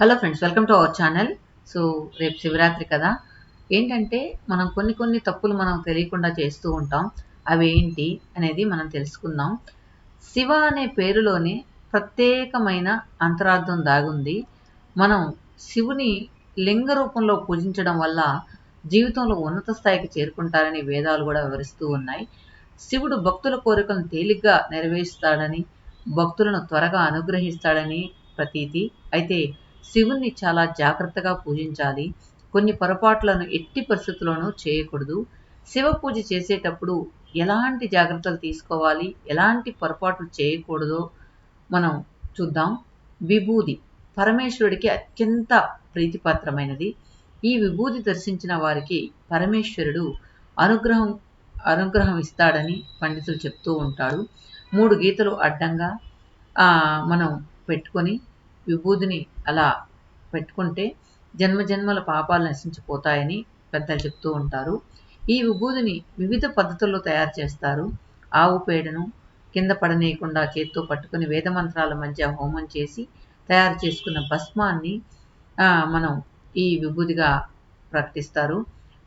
Hello friends welcome to our channel so రేపు శివరాత్రి కదా. ఏంటంటే మనం కొన్ని కొన్ని తప్పులు మనం తెలియకుండా చేస్తూ ఉంటాం. అవి ఏంటి అనేది మనం తెలుసుకుందాం. శివ అనే పేరులోనే ప్రత్యేకమైన అంతరార్థం దాగుంది. మనం శివుని లింగ రూపంలో పూజించడం వల్ల జీవితంలో ఉన్నత స్థాయికి చేరుకుంటారని వేదాలు కూడా వివరిస్తూ ఉన్నాయి. శివుడు భక్తుల కోరికలను తేలిగ్గా నెరవేరుస్తాడని భక్తులను త్వరగా అనుగ్రహిస్తాడని ప్రతీతి. అయితే శివుణ్ణి చాలా జాగ్రత్తగా పూజించాలి. కొన్ని పొరపాట్లను ఎట్టి పరిస్థితుల్లోనూ చేయకూడదు. శివ పూజ చేసేటప్పుడు ఎలాంటి జాగ్రత్తలు తీసుకోవాలి? ఎలాంటి పొరపాట్లు చేయకూడదో మనం చూద్దాం. విభూది పరమేశ్వరుడికి అత్యంత ప్రీతిపాత్రమైనది. ఈ విభూది దర్శించిన వారికి పరమేశ్వరుడు అనుగ్రహం అనుగ్రహం ఇస్తాడని పండితులు చెప్తూ ఉంటాడు మూడు గీతలు అడ్డంగా మనం పెట్టుకొని విభూదిని అలా పెట్టుకుంటే జన్మ జన్మల పాపాలు నశించిపోతాయని పెద్దలు చెప్తూ ఉంటారు. ఈ విభూదిని వివిధ పద్ధతుల్లో తయారు చేస్తారు. ఆవు పేడను కింద పడనీయకుండా చేత్తో పట్టుకుని వేదమంత్రాల మధ్య హోమం చేసి తయారు చేసుకున్న భస్మాన్ని ఆ, మనం ఈ విభూదిగా ప్రకటిస్తారు.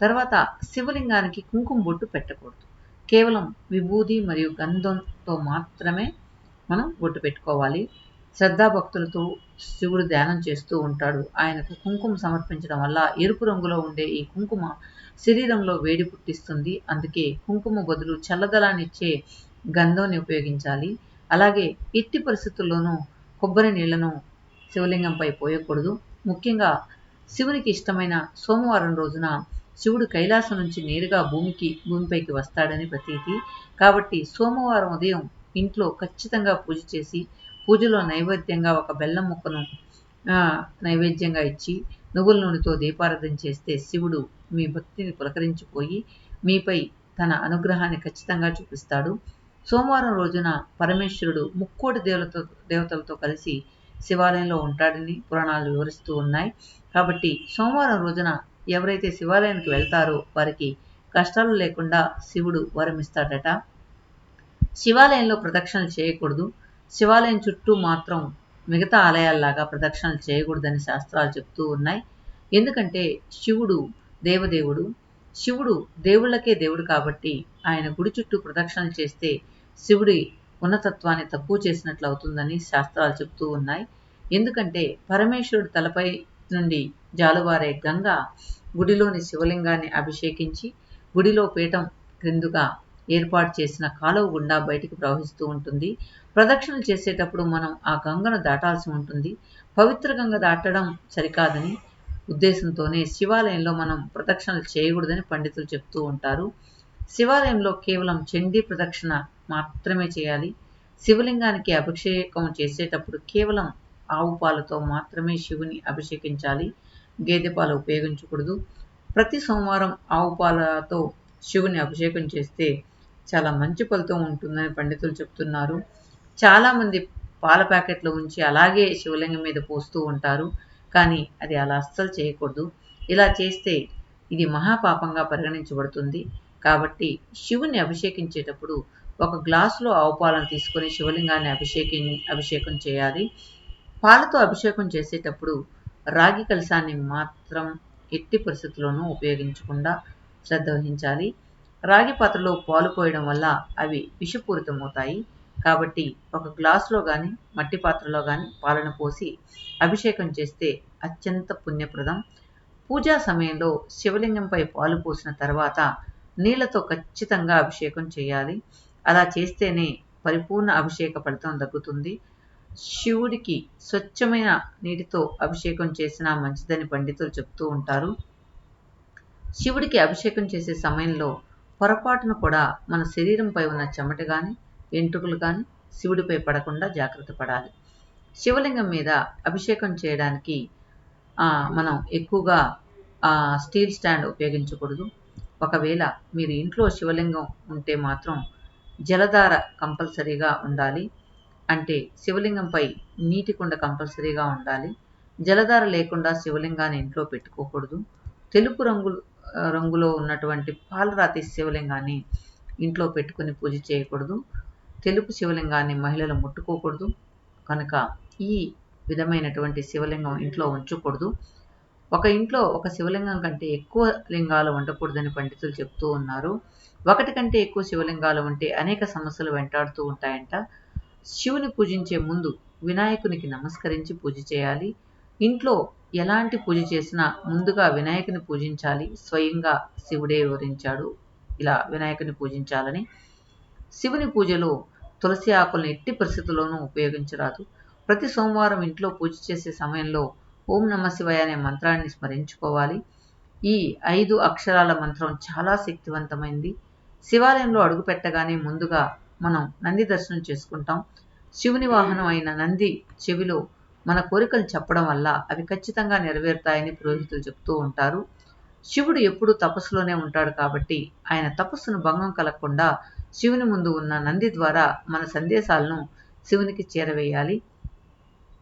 తర్వాత శివలింగానికి కుంకుమ బొట్టు పెట్టకూడదు. కేవలం విభూది మరియు గంధంతో మాత్రమే మనం బొట్టు పెట్టుకోవాలి. శ్రద్ధాభక్తులతో శివుడు ధ్యానం చేస్తూ ఉంటాడు. ఆయనకు కుంకుమ సమర్పించడం వల్ల ఎరుపు రంగులో ఉండే ఈ కుంకుమ శరీరంలో వేడి పుట్టిస్తుంది. అందుకే కుంకుమ బదులు చల్లదలాన్ని ఇచ్చే గంధంని ఉపయోగించాలి. అలాగే ఎట్టి పరిస్థితుల్లోనూ కొబ్బరి నీళ్ళను శివలింగంపై పోయకూడదు. ముఖ్యంగా శివునికి ఇష్టమైన సోమవారం రోజున శివుడు కైలాసం నుంచి నేరుగా భూమికి భూమిపైకి వస్తాడని ప్రతీతి. కాబట్టి సోమవారం ఉదయం ఇంట్లో ఖచ్చితంగా పూజ చేసి పూజలో నైవేద్యంగా ఒక బెల్లం ముక్కను ఆ, నైవేద్యంగా ఇచ్చి నువ్వుల నూనెతో దీపారాధన చేస్తే శివుడు మీ భక్తిని పులకరించిపోయి మీపై తన అనుగ్రహాన్ని ఖచ్చితంగా చూపిస్తాడు. సోమవారం రోజున పరమేశ్వరుడు ముక్కోటి దేవత దేవతలతో కలిసి శివాలయంలో ఉంటాడని పురాణాలు వివరిస్తూ ఉన్నాయి. కాబట్టి సోమవారం రోజున ఎవరైతే శివాలయానికి వెళ్తారో వారికి కష్టాలు లేకుండా శివుడు వరమిస్తాడట. శివాలయంలో ప్రదక్షిణలు చేయకూడదు. శివాలయం చుట్టూ మాత్రం మిగతా ఆలయాల్లాగా ప్రదక్షిణలు చేయకూడదని శాస్త్రాలు చెప్తూ ఉన్నాయి. ఎందుకంటే శివుడు దేవదేవుడు శివుడు దేవుళ్ళకే దేవుడు కాబట్టి ఆయన గుడి చుట్టూ ప్రదక్షిణలు చేస్తే శివుడి ఉన్నతత్వాన్ని తక్కువ చేసినట్లు అవుతుందని శాస్త్రాలు చెప్తూ ఉన్నాయి. ఎందుకంటే పరమేశ్వరుడు తలపై నుండి జాలువారే గంగ గుడిలోని శివలింగాన్ని అభిషేకించి గుడిలో పీఠం క్రిందుగా ఏర్పాటు చేసిన కాలువ గుండా బయటికి ప్రవహిస్తూ ఉంటుంది. ప్రదక్షిణలు చేసేటప్పుడు మనం ఆ గంగను దాటాల్సి ఉంటుంది. పవిత్ర గంగ దాటడం సరికాదని ఉద్దేశంతోనే శివాలయంలో మనం ప్రదక్షిణలు చేయకూడదని పండితులు చెప్తూ ఉంటారు. శివాలయంలో కేవలం చండీ ప్రదక్షిణ మాత్రమే చేయాలి. శివలింగానికి అభిషేకం చేసేటప్పుడు కేవలం ఆవు పాలతో మాత్రమే శివుని అభిషేకించాలి. గేదె పాలు ఉపయోగించకూడదు. ప్రతి సోమవారం ఆవు పాలతో శివుని అభిషేకం చేస్తే చాలా మంచి ఫలితం ఉంటుందని పండితులు చెప్తున్నారు. చాలామంది పాల ప్యాకెట్లు ఉంచి అలాగే శివలింగం మీద పోస్తూ ఉంటారు. కానీ అది అలా అస్సలు చేయకూడదు. ఇలా చేస్తే ఇది మహాపాపంగా పరిగణించబడుతుంది. కాబట్టి శివుని అభిషేకించేటప్పుడు ఒక గ్లాసులో ఆవు పాలను తీసుకొని శివలింగాన్ని అభిషేకి అభిషేకం చేయాలి. పాలతో అభిషేకం చేసేటప్పుడు రాగి కలశాన్ని మాత్రం ఎట్టి పరిస్థితుల్లోనూ ఉపయోగించకుండా శ్రద్ధ వహించాలి. రాగి పాత్రలో పాలు పోయడం వల్ల అవి విషపూరితమవుతాయి. కాబట్టి ఒక గ్లాసులో కానీ మట్టి పాత్రలో కానీ పాలను పోసి అభిషేకం చేస్తే అత్యంత పుణ్యప్రదం. పూజా సమయంలో శివలింగంపై పాలు పోసిన తర్వాత నీళ్ళతో ఖచ్చితంగా అభిషేకం చేయాలి. అలా చేస్తేనే పరిపూర్ణ అభిషేక ఫలితం దక్కుతుంది. శివుడికి స్వచ్ఛమైన నీటితో అభిషేకం చేసినా మంచిదని పండితులు చెప్తూ ఉంటారు. శివుడికి అభిషేకం చేసే సమయంలో పొరపాటున కూడా మన శరీరంపై ఉన్న చెమట కానీ వెంట్రుకలు కానీ శివుడిపై పడకుండా జాగ్రత్త పడాలి. శివలింగం మీద అభిషేకం చేయడానికి మనం ఎక్కువగా స్టీల్ స్టాండ్ ఉపయోగించకూడదు. ఒకవేళ మీరు ఇంట్లో శివలింగం ఉంటే మాత్రం జలధార కంపల్సరీగా ఉండాలి. అంటే శివలింగంపై నీటి కుండ కంపల్సరీగా ఉండాలి. జలధార లేకుండా శివలింగాన్ని ఇంట్లో పెట్టుకోకూడదు. తెలుపు రంగు రంగులో ఉన్నటువంటి పాలరాతి శివలింగాన్ని ఇంట్లో పెట్టుకుని పూజ చేయకూడదు. తెలుపు శివలింగాన్ని మహిళలు ముట్టుకోకూడదు. కనుక ఈ విధమైనటువంటి శివలింగం ఇంట్లో ఉంచకూడదు. ఒక ఇంట్లో ఒక శివలింగం కంటే ఎక్కువ లింగాలు ఉండకూడదని పండితులు చెప్తూ ఉన్నారు. ఒకటి కంటే ఎక్కువ శివలింగాలు ఉంటే అనేక సమస్యలు వెంటాడుతూ ఉంటాయంట. శివుని పూజించే ముందు వినాయకునికి నమస్కరించి పూజ చేయాలి. ఇంట్లో ఎలాంటి పూజ చేసినా ముందుగా వినాయకుని పూజించాలి. స్వయంగా శివుడే వివరించాడు. ఇలా వినాయకుని పూజించాలని. శివుని పూజలో తులసి ఆకులను ఎట్టి పరిస్థితుల్లోనూ ఉపయోగించరాదు. ప్రతి సోమవారం ఇంట్లో పూజ చేసే సమయంలో ఓం నమ శివాయ అనే మంత్రాన్ని స్మరించుకోవాలి. ఈ ఐదు అక్షరాల మంత్రం చాలా శక్తివంతమైంది. శివాలయంలో అడుగుపెట్టగానే ముందుగా మనం నంది దర్శనం చేసుకుంటాం. శివుని వాహనం అయిన నంది చెవిలో మన కోరికలు చెప్పడం వల్ల అవి ఖచ్చితంగా నెరవేరుతాయని పురోహితులు చెప్తూ ఉంటారు. శివుడు ఎప్పుడూ తపస్సులోనే ఉంటాడు కాబట్టి ఆయన తపస్సును భంగం కలగకుండా శివుని ముందు ఉన్న నంది ద్వారా మన సందేశాలను శివునికి చేరవేయాలి.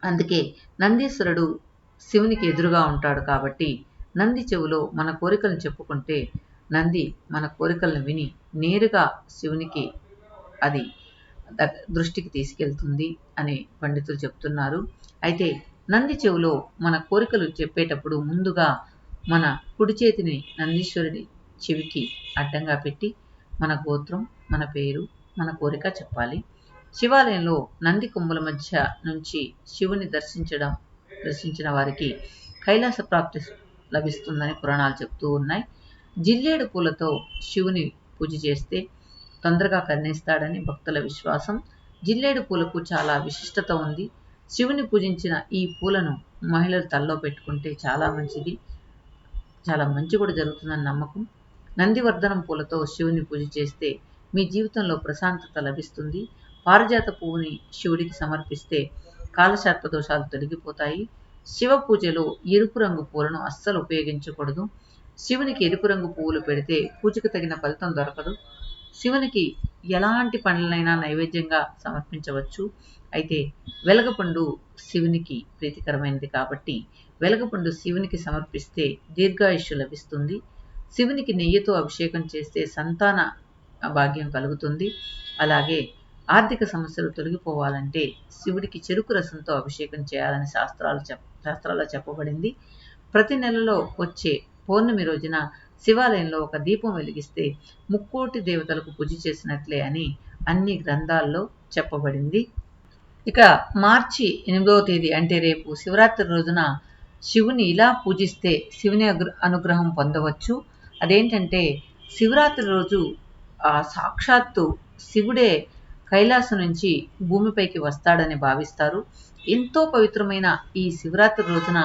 అందుకే నందీశ్వరుడు శివునికి ఎదురుగా ఉంటాడు కాబట్టి నంది చెవులో మన కోరికలను చెప్పుకుంటే నంది మన కోరికలను విని నేరుగా శివునికి అది దృష్టికి తీసుకెళ్తుంది అని పండితులు చెప్తున్నారు. అయితే నంది చెవులో మన కోరికలు చెప్పేటప్పుడు ముందుగా మన కుడి చేతిని నందీశ్వరుడి చెవికి అడ్డంగా పెట్టి మన గోత్రం మన పేరు మన కోరిక చెప్పాలి. శివాలయంలో నంది కొమ్ముల మధ్య నుంచి శివుని దర్శించడం దర్శించిన వారికి కైలాస ప్రాప్తి లభిస్తుందని పురాణాలు చెప్తూ ఉన్నాయి. జిల్లేడు పూలతో శివుని పూజ చేస్తే తొందరగా కన్నేస్తాడని భక్తుల విశ్వాసం. జిల్లేడు పూలకు చాలా విశిష్టత ఉంది. శివుని పూజించిన ఈ పూలను మహిళలు తల్లో పెట్టుకుంటే చాలా మంచిది. చాలా మంచి కూడా జరుగుతుందని నమ్మకం. నందివర్ధనం పూలతో శివుని పూజ చేస్తే మీ జీవితంలో ప్రశాంతత లభిస్తుంది. పారిజాత పువ్వుని శివుడికి సమర్పిస్తే కాలసర్ప దోషాలు తొలగిపోతాయి. శివ పూజలో ఎరుపు రంగు పూలను అస్సలు ఉపయోగించకూడదు. శివునికి ఎరుపు రంగు పువ్వులు పెడితే పూజకు తగిన ఫలితం దొరకదు. శివునికి ఎలాంటి పండ్లనైనా నైవేద్యంగా సమర్పించవచ్చు. అయితే వెలగపండు శివునికి ప్రీతికరమైనది కాబట్టి వెలగపండు శివునికి సమర్పిస్తే దీర్ఘాయుష్యు లభిస్తుంది. శివునికి నెయ్యితో అభిషేకం చేస్తే సంతాన భాగ్యం కలుగుతుంది. అలాగే ఆర్థిక సమస్యలు తొలగిపోవాలంటే శివుడికి చెరుకు రసంతో అభిషేకం చేయాలని శాస్త్రాలు చెప్ శాస్త్రాల్లో చెప్పబడింది. ప్రతి నెలలో వచ్చే పౌర్ణమి రోజున శివాలయంలో ఒక దీపం వెలిగిస్తే ముక్కోటి దేవతలకు పూజ చేసినట్లే అని అన్ని గ్రంథాల్లో చెప్పబడింది. ఇక మార్చి ఎనిమిదవ తేదీ అంటే రేపు శివరాత్రి రోజున శివుని ఇలా పూజిస్తే శివుని అనుగ్రహం పొందవచ్చు. అదేంటంటే శివరాత్రి రోజు ఆ సాక్షాత్తు శివుడే కైలాసం నుంచి భూమిపైకి వస్తాడని భావిస్తారు. ఎంతో పవిత్రమైన ఈ శివరాత్రి రోజున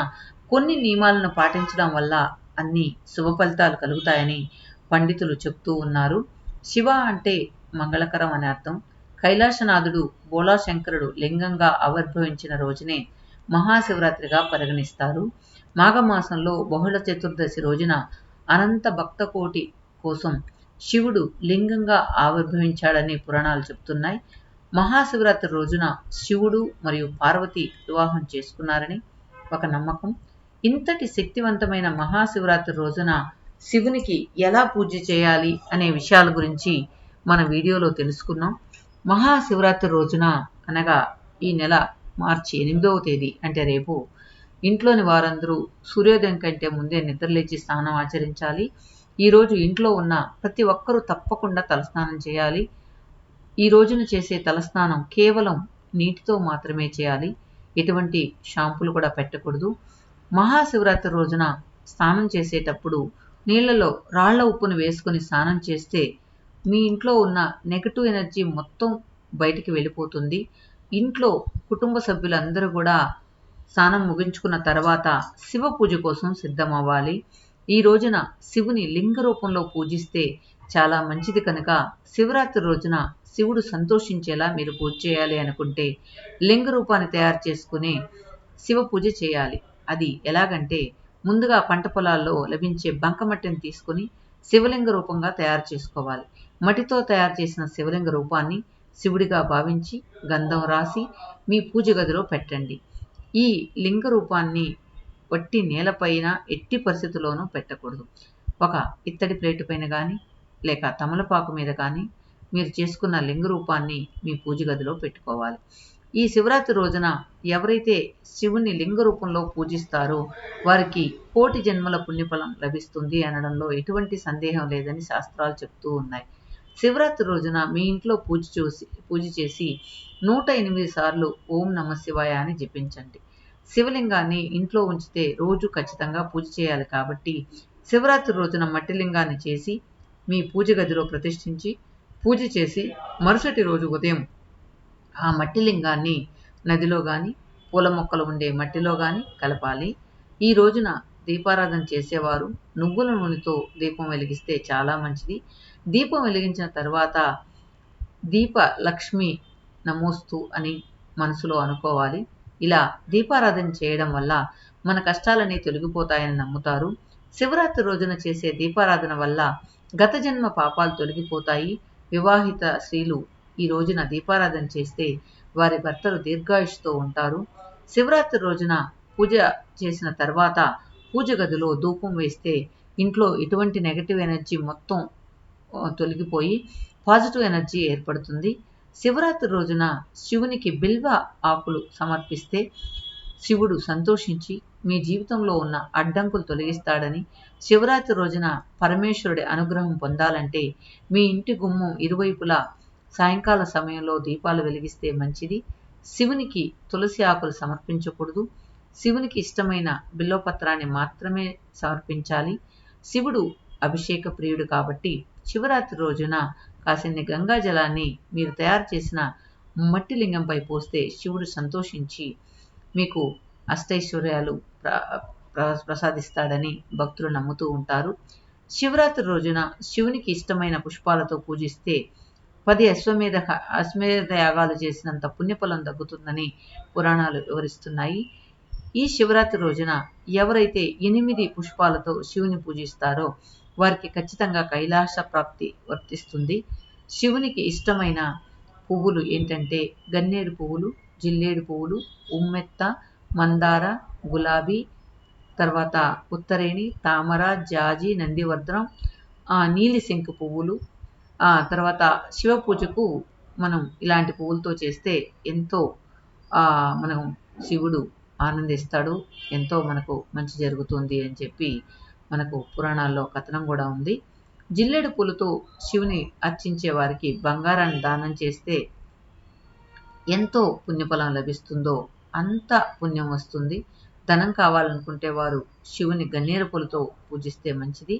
కొన్ని నియమాలను పాటించడం వల్ల అన్ని శుభ ఫలితాలు కలుగుతాయని పండితులు చెప్తూ ఉన్నారు. శివ అంటే మంగళకరం అని అర్థం. కైలాసనాథుడు బోళాశంకరుడు లింగంగా ఆవిర్భవించిన రోజునే మహాశివరాత్రిగా పరిగణిస్తారు. మాఘమాసంలో బహుళ చతుర్దశి రోజున అనంత భక్త కోటి కోసం శివుడు లింగంగా ఆవిర్భవించాడని పురాణాలు చెప్తున్నాయి. మహాశివరాత్రి రోజున శివుడు మరియు పార్వతి వివాహం చేసుకున్నారని ఒక నమ్మకం. ఇంతటి శక్తివంతమైన మహాశివరాత్రి రోజున శివునికి ఎలా పూజ చేయాలి అనే విషయాల గురించి మన వీడియోలో తెలుసుకున్నాం మహాశివరాత్రి రోజున అనగా ఈ నెల మార్చి ఎనిమిదవ తేదీ అంటే రేపు ఇంట్లోని వారందరూ సూర్యోదయం కంటే ముందే నిద్రలేచి స్నానం ఆచరించాలి. ఈరోజు ఇంట్లో ఉన్న ప్రతి ఒక్కరూ తప్పకుండా తలస్నానం చేయాలి. ఈ రోజున చేసే తలస్నానం కేవలం నీటితో మాత్రమే చేయాలి. ఎటువంటి షాంపులు కూడా పెట్టకూడదు. మహాశివరాత్రి రోజున స్నానం చేసేటప్పుడు నీళ్ళలో రాళ్ళ ఉప్పును వేసుకొని స్నానం చేస్తే మీ ఇంట్లో ఉన్న నెగటివ్ ఎనర్జీ మొత్తం బయటికి వెళ్ళిపోతుంది. ఇంట్లో కుటుంబ సభ్యులందరూ కూడా స్నానం ముగించుకున్న తర్వాత శివ పూజ కోసం సిద్ధమవ్వాలి. ఈ రోజున శివుని లింగ రూపంలో పూజిస్తే చాలా మంచిది కనుక శివరాత్రి రోజున శివుడు సంతోషించేలా మీరు పూజ చేయాలి అనుకుంటే లింగ రూపాన్ని తయారు చేసుకుని శివ పూజ చేయాలి. అది ఎలాగంటే ముందుగా పంట పొలాల్లో లభించే బంకమట్టిని తీసుకుని శివలింగ రూపంగా తయారు చేసుకోవాలి. మట్టితో తయారు చేసిన శివలింగ రూపాన్ని శివుడిగా భావించి గంధం రాసి మీ పూజ గదిలో పెట్టండి. ఈ లింగ రూపాన్ని వట్టి నేలపైన ఎట్టి పరిస్థితుల్లోనూ పెట్టకూడదు. ఒక ఇత్తడి ప్లేటు పైన కానీ లేక తమలపాకు మీద కానీ మీరు చేసుకున్న లింగ రూపాన్ని మీ పూజ గదిలో పెట్టుకోవాలి. ఈ శివరాత్రి రోజున ఎవరైతే శివుని లింగ రూపంలో పూజిస్తారో వారికి కోటి జన్మల పుణ్యఫలం లభిస్తుంది అనడంలో ఎటువంటి సందేహం లేదని శాస్త్రాలు చెప్తూ ఉన్నాయి. శివరాత్రి రోజున మీ ఇంట్లో పూజ చూసి పూజ చేసి నూట ఎనిమిది సార్లు ఓం నమ శివాయ అని జపించండి. శివలింగాన్ని ఇంట్లో ఉంచితే రోజు ఖచ్చితంగా పూజ చేయాలి కాబట్టి శివరాత్రి రోజున మట్టి లింగాన్ని చేసి మీ పూజ గదిలో ప్రతిష్ఠించి పూజ చేసి మరుసటి రోజు ఉదయం ఆ మట్టి లింగాన్ని నదిలో కానీ పూల మొక్కలు ఉండే మట్టిలో కానీ కలపాలి. ఈ రోజున దీపారాధన చేసేవారు నువ్వుల నూనెతో దీపం వెలిగిస్తే చాలా మంచిది. దీపం వెలిగించిన తర్వాత దీప లక్ష్మి నమోస్తు అని మనసులో అనుకోవాలి. ఇలా దీపారాధన చేయడం వల్ల మన కష్టాలన్నీ తొలగిపోతాయని నమ్ముతారు. శివరాత్రి రోజున చేసే దీపారాధన వల్ల గత జన్మ పాపాలు తొలగిపోతాయి. వివాహిత స్త్రీలు ఈ రోజున దీపారాధన చేస్తే వారి భర్తలు దీర్ఘాయుష్తో ఉంటారు. శివరాత్రి రోజున పూజ చేసిన తర్వాత పూజ గదిలో ధూపం వేస్తే ఇంట్లో ఎటువంటి నెగటివ్ ఎనర్జీ మొత్తం తొలగిపోయి పాజిటివ్ ఎనర్జీ ఏర్పడుతుంది. శివరాత్రి రోజున శివునికి బిల్వ ఆకులు సమర్పిస్తే శివుడు సంతోషించి మీ జీవితంలో ఉన్న అడ్డంకులు తొలగిస్తాడని శివరాత్రి రోజున పరమేశ్వరుడి అనుగ్రహం పొందాలంటే మీ ఇంటి గుమ్మం ఇరువైపులా సాయంకాల సమయంలో దీపాలు వెలిగిస్తే మంచిది. శివునికి తులసి ఆకులు సమర్పించకూడదు. శివునికి ఇష్టమైన బిల్వపత్రాన్ని మాత్రమే సమర్పించాలి. శివుడు అభిషేక ప్రియుడు కాబట్టి శివరాత్రి రోజున కాసిన్ని గంగా జలాన్ని మీరు తయారు చేసిన మట్టి లింగంపై పోస్తే శివుడు సంతోషించి మీకు అష్టైశ్వర్యాలు ప్రసాదిస్తాడని భక్తులు నమ్ముతూ ఉంటారు. శివరాత్రి రోజున శివునికి ఇష్టమైన పుష్పాలతో పూజిస్తే పది అశ్వమేధ అశ్వమేధ యాగాలు చేసినంత పుణ్యఫలం తగ్గుతుందని పురాణాలు వివరిస్తున్నాయి. ఈ శివరాత్రి రోజున ఎవరైతే ఎనిమిది పుష్పాలతో శివుని పూజిస్తారో వారికి ఖచ్చితంగా కైలాస ప్రాప్తి వర్తిస్తుంది. శివునికి ఇష్టమైన పువ్వులు ఏంటంటే గన్నేరు పువ్వులు జిల్లేడు పువ్వులు ఉమ్మెత్త మందార గులాబీ తర్వాత ఉత్తరేణి తామర జాజి నందివర్ధనం నీలి శంకు పువ్వులు తర్వాత శివ పూజకు మనం ఇలాంటి పువ్వులతో చేస్తే ఎంతో మనం శివుడు ఆనందిస్తాడు ఎంతో మనకు మంచి జరుగుతుంది అని చెప్పి మనకు పురాణాల్లో కథనం కూడా ఉంది. జిల్లేడు పూలతో శివుని అర్చించే వారికి బంగారాన్ని దానం చేస్తే ఎంతో పుణ్యఫలం లభిస్తుందో అంత పుణ్యం వస్తుంది. ధనం కావాలనుకుంటే వారు శివుని గన్నేరు పూలతో పూజిస్తే మంచిది.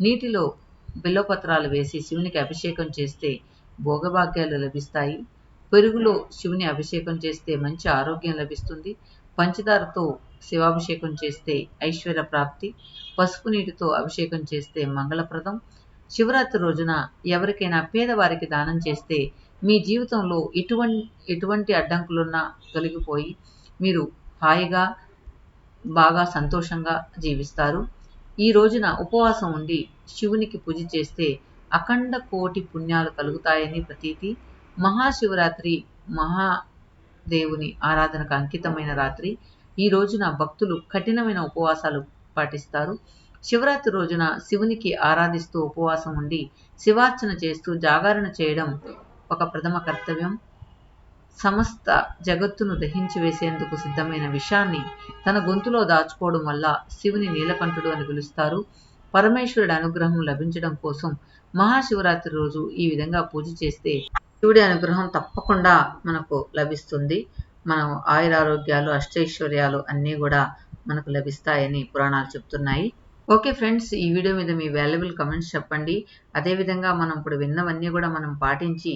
నీటిలో బిల్వపత్రాలు వేసి శివునికి అభిషేకం చేస్తే భోగభాగ్యాలు లభిస్తాయి. పెరుగులో శివుని అభిషేకం చేస్తే మంచి ఆరోగ్యం లభిస్తుంది. పంచదారతో శివాభిషేకం చేస్తే ఐశ్వర్య ప్రాప్తి. పసుపు నీటితో అభిషేకం చేస్తే మంగళప్రదం. శివరాత్రి రోజున ఎవరికైనా పేదవారికి దానం చేస్తే మీ జీవితంలో ఎటువంటి ఎటువంటి అడ్డంకులున్నా తొలగిపోయి మీరు హాయిగా బాగా సంతోషంగా జీవిస్తారు. ఈ రోజున ఉపవాసం ఉండి శివునికి పూజ చేస్తే అఖండ కోటి పుణ్యాలు కలుగుతాయని ప్రతీతి. మహాశివరాత్రి మహాదేవుని ఆరాధనకు అంకితమైన రాత్రి. ఈ రోజున భక్తులు కఠినమైన ఉపవాసాలు పాటిస్తారు. శివరాత్రి రోజున శివునికి ఆరాధిస్తూ ఉపవాసం ఉండి శివార్చన చేస్తూ జాగరణ చేయడం ఒక ప్రథమ కర్తవ్యం. సమస్త జగత్తును దహించి వేసేందుకు సిద్ధమైన విషాన్ని తన గొంతులో దాచుకోవడం వల్ల శివుని నీలకంఠుడు అని పిలుస్తారు. పరమేశ్వరుడి అనుగ్రహం లభించడం కోసం మహాశివరాత్రి రోజు ఈ విధంగా పూజ చేస్తే శివుడి అనుగ్రహం తప్పకుండా మనకు లభిస్తుంది. మనం ఆయురారోగ్యాలు అష్టైశ్వర్యాలు అన్నీ కూడా మనకు లభిస్తాయని పురాణాలు చెప్తున్నాయి. ఓకే ఫ్రెండ్స్ ఈ వీడియో మీద మీ వాల్యుబుల్ కమెంట్స్ చెప్పండి. అదేవిధంగా మనం ఇప్పుడు విన్నవన్నీ కూడా మనం పాటించి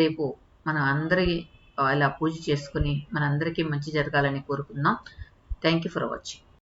రేపు మన అందరి ఇలా పూజ చేసుకుని మనందరికీ మంచి జరగాలని కోరుకుందాం. Thank you for watching